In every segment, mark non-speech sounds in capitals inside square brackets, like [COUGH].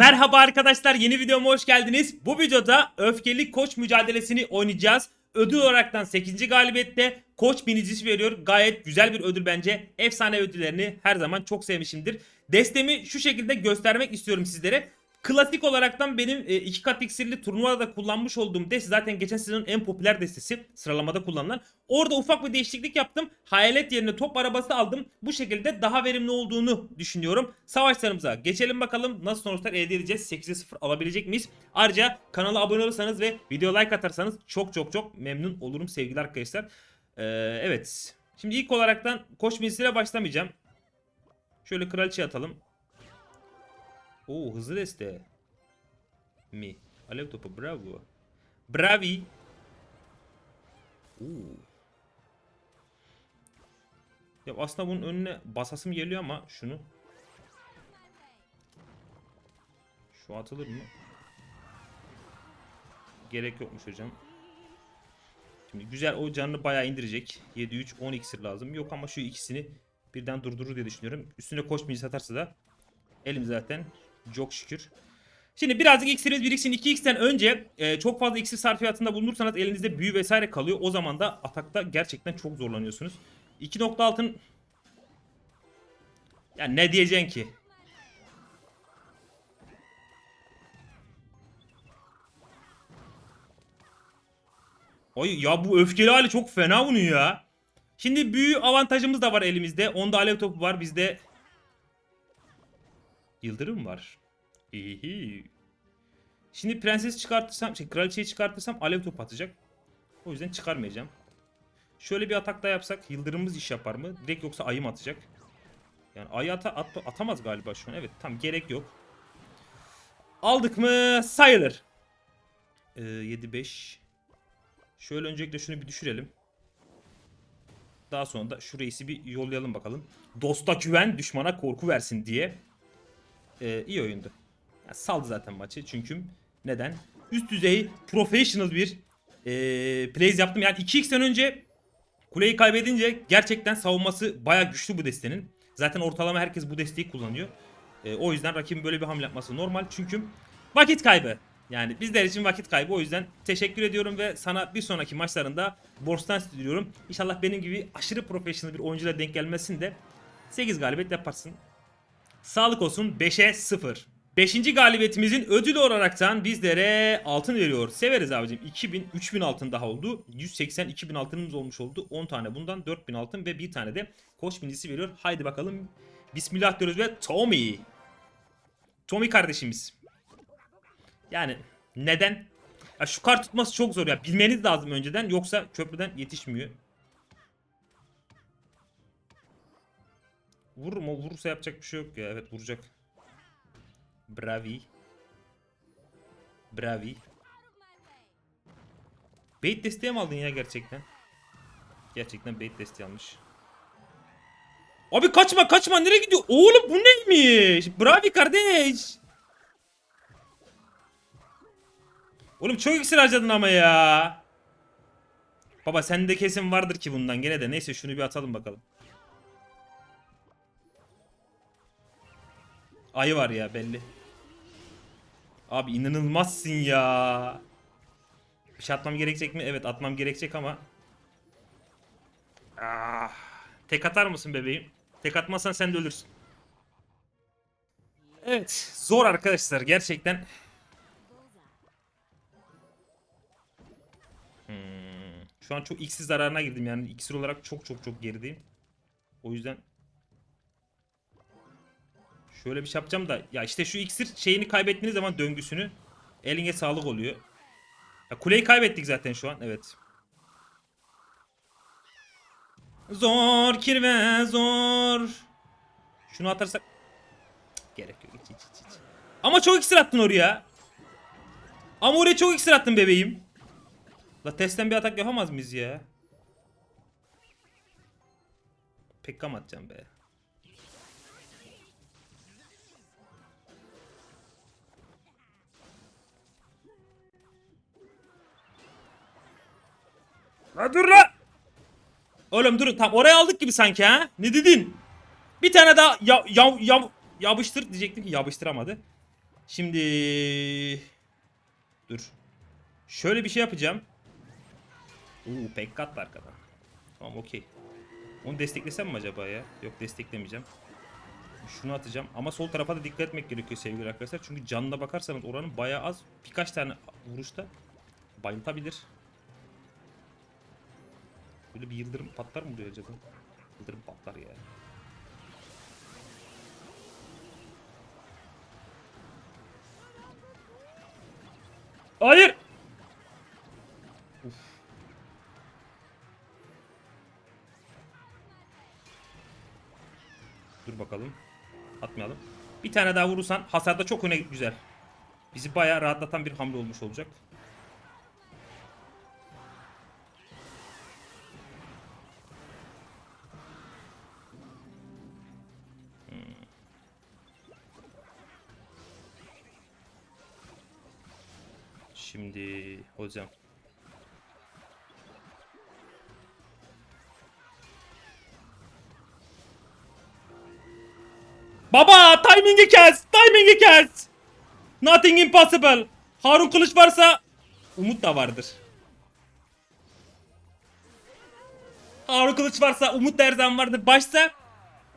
Merhaba arkadaşlar yeni videoma hoş geldiniz. Bu videoda öfkeli koç mücadelesini oynayacağız. Ödül olaraktan 8. galibiyette koç binicisi veriyor. Gayet güzel bir ödül bence. Efsane ödüllerini her zaman çok sevmişimdir. Destemi şu şekilde göstermek istiyorum sizlere. Klasik olaraktan benim e, iki kat iksirli turnuvada da kullanmış olduğum deste zaten geçen sezonun en popüler destesi sıralamada kullanılan. Orada ufak bir değişiklik yaptım. Hayalet yerine top arabası aldım. Bu şekilde daha verimli olduğunu düşünüyorum. Savaşlarımıza geçelim bakalım nasıl sonuçlar elde edeceğiz. 8'e 0 alabilecek miyiz? Ayrıca kanala abone olursanız ve video like atarsanız çok çok çok memnun olurum sevgili arkadaşlar. Ee, evet. Şimdi ilk olaraktan koş meclisiyle başlamayacağım. Şöyle kraliçe atalım. Oo hızlı deste. Mi. Alev topu bravo. Bravi. Oo. Ya aslında bunun önüne basasım geliyor ama şunu. Şu atılır mı? Gerek yokmuş hocam. Şimdi güzel o canını bayağı indirecek. 7-3 10 iksir lazım. Yok ama şu ikisini birden durdurur diye düşünüyorum. Üstüne koşmayı satarsa da elim zaten çok şükür. Şimdi birazcık iksirimiz biriksin. 2x'ten önce e, çok fazla iksir sarfiyatında bulunursanız elinizde büyü vesaire kalıyor. O zaman da atakta gerçekten çok zorlanıyorsunuz. 2.6'ın ya ne diyeceksin ki? Ay ya bu öfkeli hali çok fena bunun ya. Şimdi büyü avantajımız da var elimizde. Onda alev topu var bizde. Yıldırım var. İyi. Şimdi prenses çıkartırsam, şey kraliçeyi çıkartırsam alev topu atacak. O yüzden çıkarmayacağım. Şöyle bir atak daha yapsak yıldırımımız iş yapar mı? Direkt yoksa ayı mı atacak? Yani ayı ata, at- atamaz galiba şu an. Evet tam gerek yok. Aldık mı sayılır. Ee, 7-5. Şöyle öncelikle şunu bir düşürelim. Daha sonra da şu reisi bir yollayalım bakalım. Dosta güven, düşmana korku versin diye. Ee, iyi oyundu. Yani saldı zaten maçı çünkü neden? Üst düzey professional bir ee, plays yaptım. Yani 2x'ten önce kuleyi kaybedince gerçekten savunması baya güçlü bu destenin. Zaten ortalama herkes bu desteği kullanıyor. Ee, o yüzden rakibin böyle bir hamle yapması normal. Çünkü vakit kaybı. Yani bizler için vakit kaybı. O yüzden teşekkür ediyorum ve sana bir sonraki maçlarında borçtan diliyorum. İnşallah benim gibi aşırı profesyonel bir oyuncuyla denk gelmesin de 8 galibiyet yaparsın. Sağlık olsun 5'e 0. 5. galibiyetimizin ödülü olaraktan bizlere altın veriyor. Severiz abicim. 2000 3000 altın daha oldu. 182 bin altınımız olmuş oldu. 10 tane bundan 4000 altın ve bir tane de koç minicisi veriyor. Haydi bakalım. Bismillah diyoruz ve Tommy. Tommy kardeşimiz. Yani neden? Ya şu kart tutması çok zor ya. Bilmeniz lazım önceden yoksa köprüden yetişmiyor. Vurur mu? Vurursa yapacak bir şey yok ya. Evet vuracak. Bravi. Bravi. Bait desteği mi aldın ya gerçekten? Gerçekten bait desteği almış. Abi kaçma kaçma nereye gidiyor? Oğlum bu neymiş? Bravi kardeş. Oğlum çok iksir harcadın ama ya. Baba sende kesin vardır ki bundan gene de. Neyse şunu bir atalım bakalım. Ayı var ya belli. Abi inanılmazsın ya. Bir şey atmam gerekecek mi? Evet atmam gerekecek ama. Ah, tek atar mısın bebeğim? Tek atmazsan sen de ölürsün. Evet zor arkadaşlar gerçekten. Hmm, Şu an çok iksir zararına girdim yani iksir olarak çok çok çok gerideyim. O yüzden Şöyle bir şey yapacağım da ya işte şu iksir şeyini kaybettiğiniz zaman döngüsünü eline sağlık oluyor. Ya kuleyi kaybettik zaten şu an evet. Zor kirve zor. Şunu atarsak Cık, gerek yok hiç hiç hiç. Ama çok iksir attın oraya. Ama oraya çok iksir attın bebeğim. La testten bir atak yapamaz mıyız ya? Pekkam atacağım be. La dur la. Oğlum durun tam oraya aldık gibi sanki ha. Ne dedin? Bir tane daha ya, ya, ya, yapıştır diyecektim ki yapıştıramadı. Şimdi dur. Şöyle bir şey yapacağım. Oo pekkat var arkadan. Tamam okey. Onu desteklesem mi acaba ya? Yok desteklemeyeceğim. Şunu atacağım. Ama sol tarafa da dikkat etmek gerekiyor sevgili arkadaşlar. Çünkü canına bakarsanız oranın bayağı az. Birkaç tane vuruşta bayıltabilir. Böyle bir yıldırım patlar mı diyor acaba? Yıldırım patlar ya. Hayır! Uf. Dur bakalım. Atmayalım. Bir tane daha vurursan hasarda çok öne güzel. Bizi bayağı rahatlatan bir hamle olmuş olacak. Şimdi hocam. Baba timing'i kes. Timing'i kes. Nothing impossible. Harun Kılıç varsa Umut da vardır. Harun Kılıç varsa Umut da her zaman vardır. Başta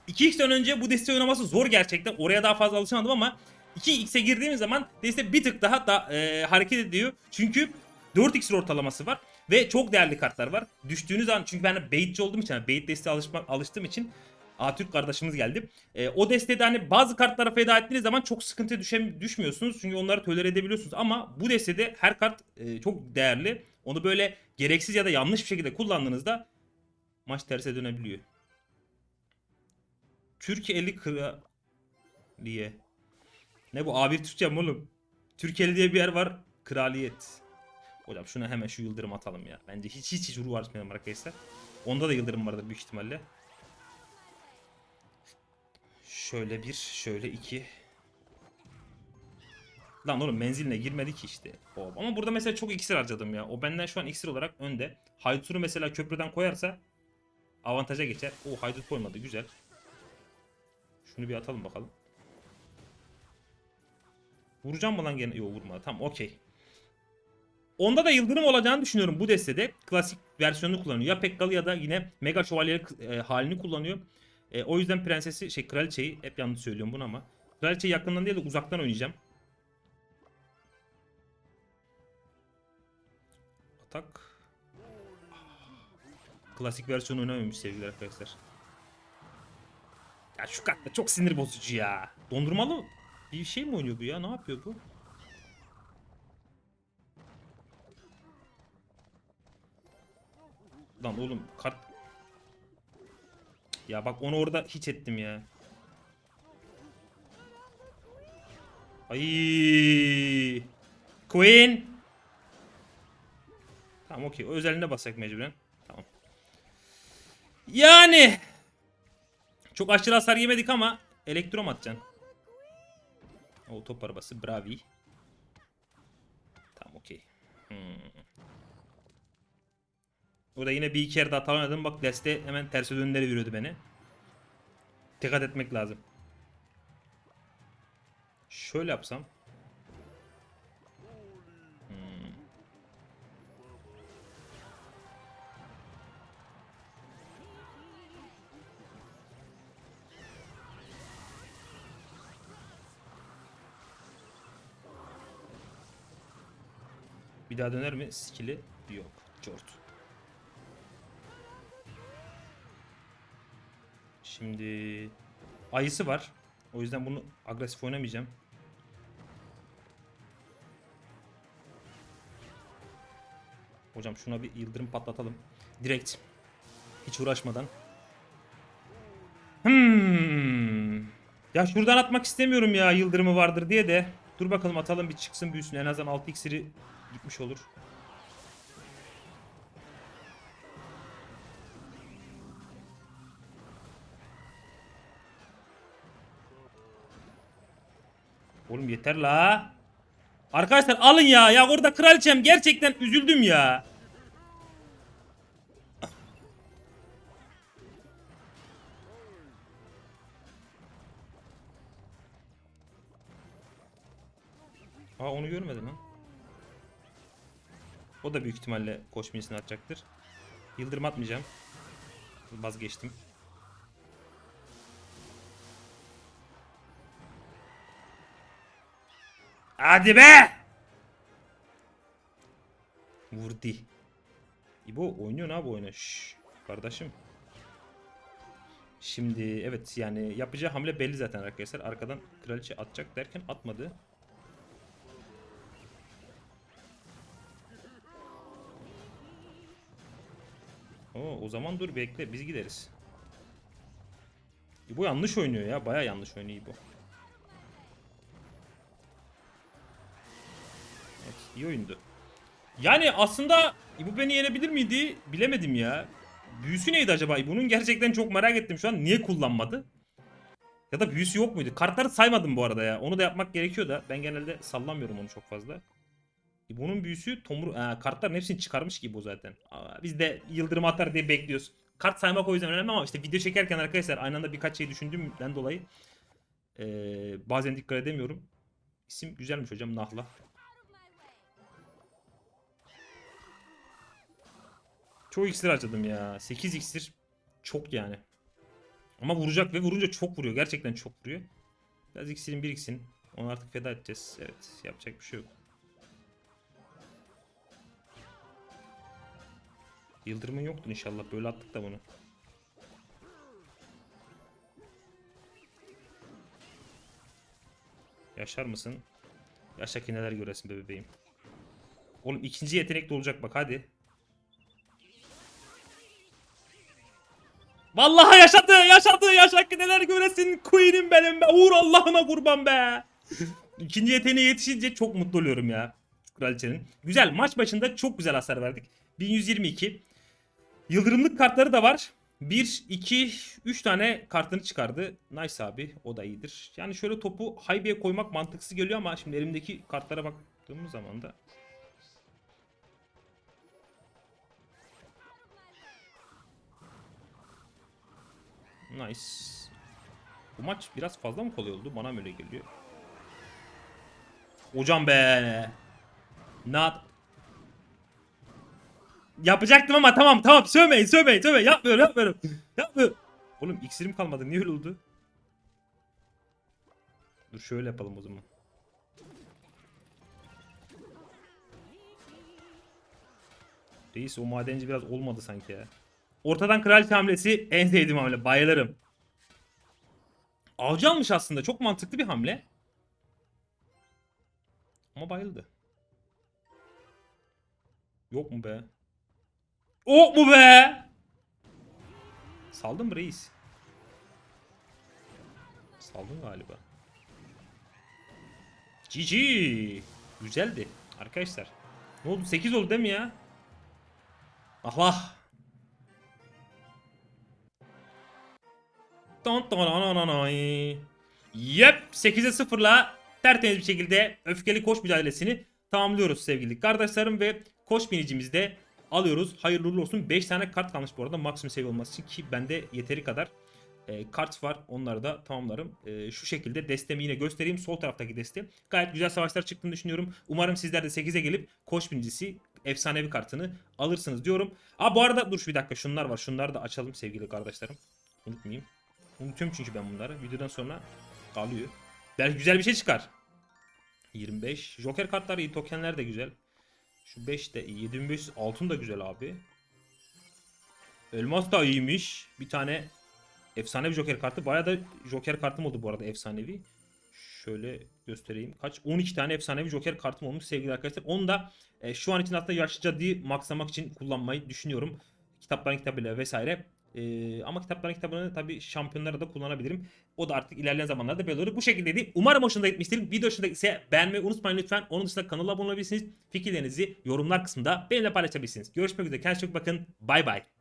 2x'ten önce bu desteği oynaması zor gerçekten. Oraya daha fazla alışamadım ama 2x'e girdiğimiz zaman deste bir tık daha da e, hareket ediyor. Çünkü 4x ortalaması var ve çok değerli kartlar var. Düştüğünüz an çünkü ben baitçi olduğum için yani bait desteğe alışma, alıştığım için Atürk kardeşimiz geldi. E, o destede hani bazı kartlara feda ettiğiniz zaman çok sıkıntı düşem, düşmüyorsunuz. Çünkü onları tolere edebiliyorsunuz. Ama bu destede her kart e, çok değerli. Onu böyle gereksiz ya da yanlış bir şekilde kullandığınızda maç terse dönebiliyor. Türkiye'li kraliye. Ne bu A1 Türkçe mi oğlum? Türkiye'li diye bir yer var. Kraliyet. Hocam şuna hemen şu yıldırım atalım ya. Bence hiç hiç hiç uğraşmayalım arkadaşlar. Onda da yıldırım vardır büyük ihtimalle. Şöyle bir, şöyle iki. Lan oğlum menziline girmedi ki işte. O. Ama burada mesela çok iksir harcadım ya. O benden şu an iksir olarak önde. Haydut'u mesela köprüden koyarsa avantaja geçer. O Haydut koymadı güzel. Şunu bir atalım bakalım. Vuracağım mı lan gene? Yok vurmadı. Tamam okey. Onda da yıldırım olacağını düşünüyorum bu destede. Klasik versiyonunu kullanıyor. Ya Pekkalı ya da yine Mega Şövalye e, halini kullanıyor. E, o yüzden prensesi şey kraliçeyi hep yanlış söylüyorum bunu ama. Kraliçeyi yakından değil de uzaktan oynayacağım. Atak. Klasik versiyonu oynamamış sevgili arkadaşlar. Ya şu kartta çok sinir bozucu ya. Dondurmalı bir şey mi oynuyor bu ya? Ne yapıyor bu? Lan oğlum kart... Ya bak onu orada hiç ettim ya. Ay. Queen. Tamam okey. O özelliğine basacak mecburen. Tamam. Yani. Çok aşırı hasar yemedik ama elektrom atacaksın. O arabası Bravi. Tamam okey. Hmm. Orada yine bir iki yerde hata oynadım. Bak deste hemen terse dönleri veriyordu beni. Dikkat etmek lazım. Şöyle yapsam. Daha döner mi? Skill'i yok. Jort. Şimdi ayısı var. O yüzden bunu agresif oynamayacağım. Hocam şuna bir yıldırım patlatalım. Direkt. Hiç uğraşmadan. Hmm. Ya şuradan atmak istemiyorum ya yıldırımı vardır diye de. Dur bakalım atalım bir çıksın büyüsün. En azından 6 iksiri gitmiş olur. Oğlum yeter la. Arkadaşlar alın ya. Ya orada kraliçem gerçekten üzüldüm ya. O da büyük ihtimalle koşmayısını atacaktır. Yıldırım atmayacağım. Vazgeçtim. Hadi be! Vurdu. İbo oynuyor abi oyunu. Şşş, kardeşim. Şimdi evet yani yapacağı hamle belli zaten arkadaşlar. Arkadan kraliçe atacak derken atmadı. O zaman dur bekle biz gideriz. İbo yanlış oynuyor ya. Baya yanlış oynuyor İbo. Evet iyi oyundu. Yani aslında İbo beni yenebilir miydi bilemedim ya. Büyüsü neydi acaba? İbo'nun gerçekten çok merak ettim şu an. Niye kullanmadı? Ya da büyüsü yok muydu? Kartları saymadım bu arada ya. Onu da yapmak gerekiyor da. Ben genelde sallamıyorum onu çok fazla. İbo'nun büyüsü tomur... Aa, kartların hepsini çıkarmış ki İbo zaten. Biz de yıldırım atar diye bekliyoruz. Kart saymak o yüzden önemli ama işte video çekerken arkadaşlar aynı anda birkaç şey düşündüğümden dolayı ee, bazen dikkat edemiyorum. İsim güzelmiş hocam Nahla. Çok iksir harcadım ya. 8 iksir çok yani. Ama vuracak ve vurunca çok vuruyor. Gerçekten çok vuruyor. Biraz iksirin biriksin. Onu artık feda edeceğiz. Evet yapacak bir şey yok. Yıldırımın yoktu inşallah. Böyle attık da bunu. Yaşar mısın? Yaşa ki neler göresin be bebeğim. Oğlum ikinci yetenek de olacak bak hadi. Vallahi yaşadı, yaşadı, yaşa ki neler göresin Queen'im benim be. Uğur Allah'ına kurban be. [LAUGHS] İkinci yeteneğe yetişince çok mutlu oluyorum ya. Kraliçenin. Güzel maç başında çok güzel hasar verdik. 1122. Yıldırımlık kartları da var. 1, 2, 3 tane kartını çıkardı. Nice abi. O da iyidir. Yani şöyle topu Haybe'ye koymak mantıksız geliyor ama şimdi elimdeki kartlara baktığımız zaman da Nice. Bu maç biraz fazla mı kolay oldu? Bana mı öyle geliyor? Hocam be. Not. Yapacaktım ama tamam tamam sövmeyin sövmeyin sövmeyin yapmıyorum yapmıyorum. yapmıyorum. Oğlum iksirim kalmadı niye öyle oldu? Dur şöyle yapalım o zaman. Reis o madenci biraz olmadı sanki ya. Ortadan kraliçe hamlesi en sevdiğim hamle. Bayılırım. Avcı almış aslında. Çok mantıklı bir hamle. Ama bayıldı. Yok mu be? Yok mu be? Saldın mı reis? Saldın galiba. GG. Güzeldi. Arkadaşlar. Ne oldu? 8 oldu değil mi ya? Don don. Yep 8'e 0'la tertemiz bir şekilde öfkeli koş mücadelesini tamamlıyoruz sevgili kardeşlerim ve koş binicimizi de alıyoruz. Hayırlı uğurlu olsun. 5 tane kart kalmış bu arada maksimum seviye olması için ki bende yeteri kadar e, kart var. Onları da tamamlarım. E, şu şekilde destemi yine göstereyim. Sol taraftaki deste. Gayet güzel savaşlar çıktığını düşünüyorum. Umarım sizler de 8'e gelip koş binicisi efsanevi kartını alırsınız diyorum. Aa bu arada dur bir dakika şunlar var. Şunları da açalım sevgili kardeşlerim. Unutmayayım. Unutuyorum çünkü ben bunları. Videodan sonra kalıyor. Belki güzel bir şey çıkar. 25. Joker kartları iyi. Tokenler de güzel. Şu 5 de iyi. 7500 altın da güzel abi. Elmas da iyiymiş. Bir tane efsanevi Joker kartı. Bayağı da Joker kartım oldu bu arada efsanevi. Şöyle göstereyim. Kaç? 12 tane efsanevi Joker kartım olmuş sevgili arkadaşlar. Onu da e, şu an için hatta yaşlı cadıyı maxlamak için kullanmayı düşünüyorum. Kitapların kitabıyla vesaire. Ee, ama kitapların kitabını tabii şampiyonlara da kullanabilirim. O da artık ilerleyen zamanlarda belli olur. Bu şekildeydi. Umarım hoşuna gitmiştir. Video hoşuna ise beğenmeyi unutmayın lütfen. Onun dışında kanala abone olabilirsiniz. Fikirlerinizi yorumlar kısmında benimle paylaşabilirsiniz. Görüşmek üzere. Kendinize çok bakın. Bay bay.